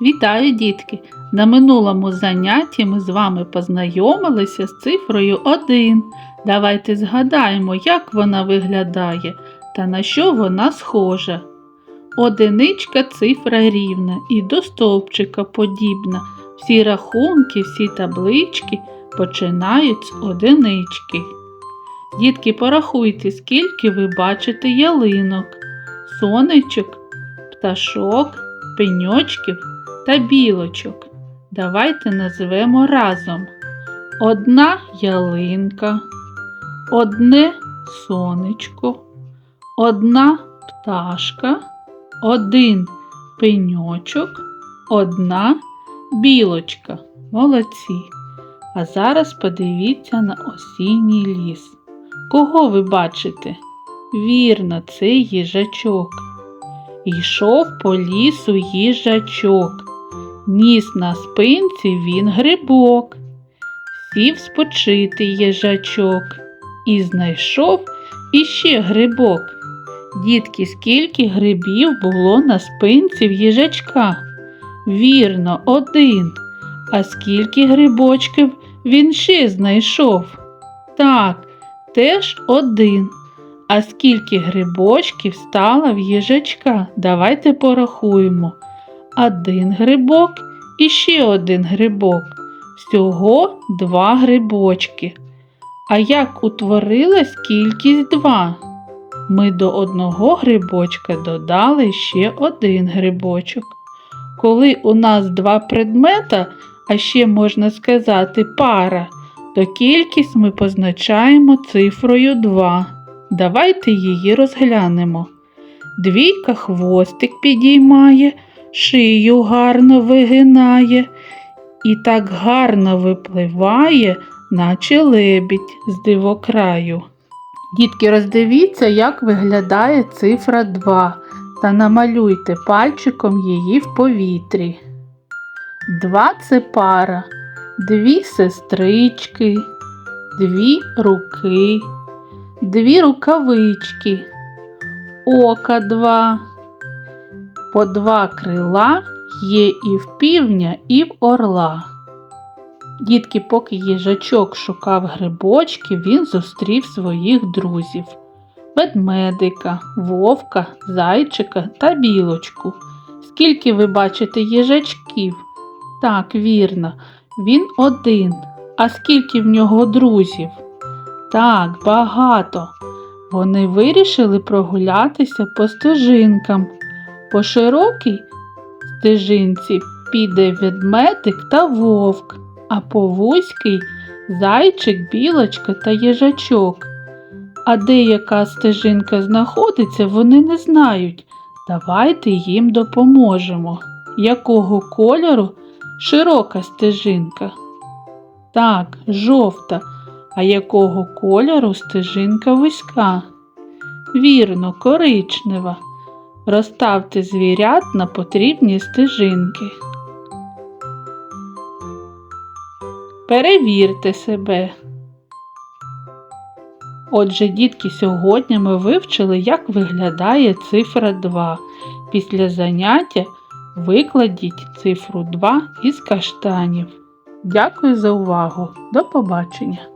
Вітаю, дітки! На минулому занятті ми з вами познайомилися з цифрою 1. Давайте згадаємо, як вона виглядає та на що вона схожа. Одиничка цифра рівна і до стовпчика подібна. Всі рахунки, всі таблички починають з одинички. Дітки, порахуйте, скільки ви бачите ялинок, сонечок, пташок, пеньочків та білочок. Давайте назвемо разом. Одна ялинка, одне сонечко, одна пташка, один пеньочок, одна білочка. Молодці. А зараз подивіться на осінній ліс. Кого ви бачите? Вірно, це їжачок. Йшов по лісу їжачок, ніс на спинці він грибок, сів спочити їжачок і знайшов іще грибок. Дітки, скільки грибів було на спинці в їжачка? Вірно, один. А скільки грибочків він ще знайшов? Так, теж один. А скільки грибочків стало в їжачка? Давайте порахуємо. Один грибок і ще один грибок. Всього два грибочки. А як утворилась кількість два? Ми до одного грибочка додали ще один грибочок. Коли у нас два предмета, а ще можна сказати пара, то кількість ми позначаємо цифрою 2. Давайте її розглянемо. Двійка хвостик підіймає, шию гарно вигинає і так гарно випливає, наче лебідь з дивокраю. Дітки, роздивіться, як виглядає цифра 2 та намалюйте пальчиком її в повітрі. Два це пара, дві сестрички, дві руки дві рукавички, ока два, по два крила є і в півня, і в орла. Дітки, поки їжачок шукав грибочки, він зустрів своїх друзів ведмедика, вовка, зайчика та білочку. Скільки ви бачите їжачків? Так, вірно, він один. А скільки в нього друзів? Так, багато. Вони вирішили прогулятися по стежинкам. По широкій стежинці піде ведмедик та вовк, а по вузькій зайчик, білочка та їжачок. А де стежинка знаходиться, вони не знають. Давайте їм допоможемо. Якого кольору широка стежинка? Так, жовта. А якого кольору стежинка вузька? Вірно, коричнева. Розставте звірят на потрібні стежинки. Перевірте себе. Отже, дітки, сьогодні ми вивчили, як виглядає цифра 2. Після заняття викладіть цифру 2 із каштанів. Дякую за увагу. До побачення!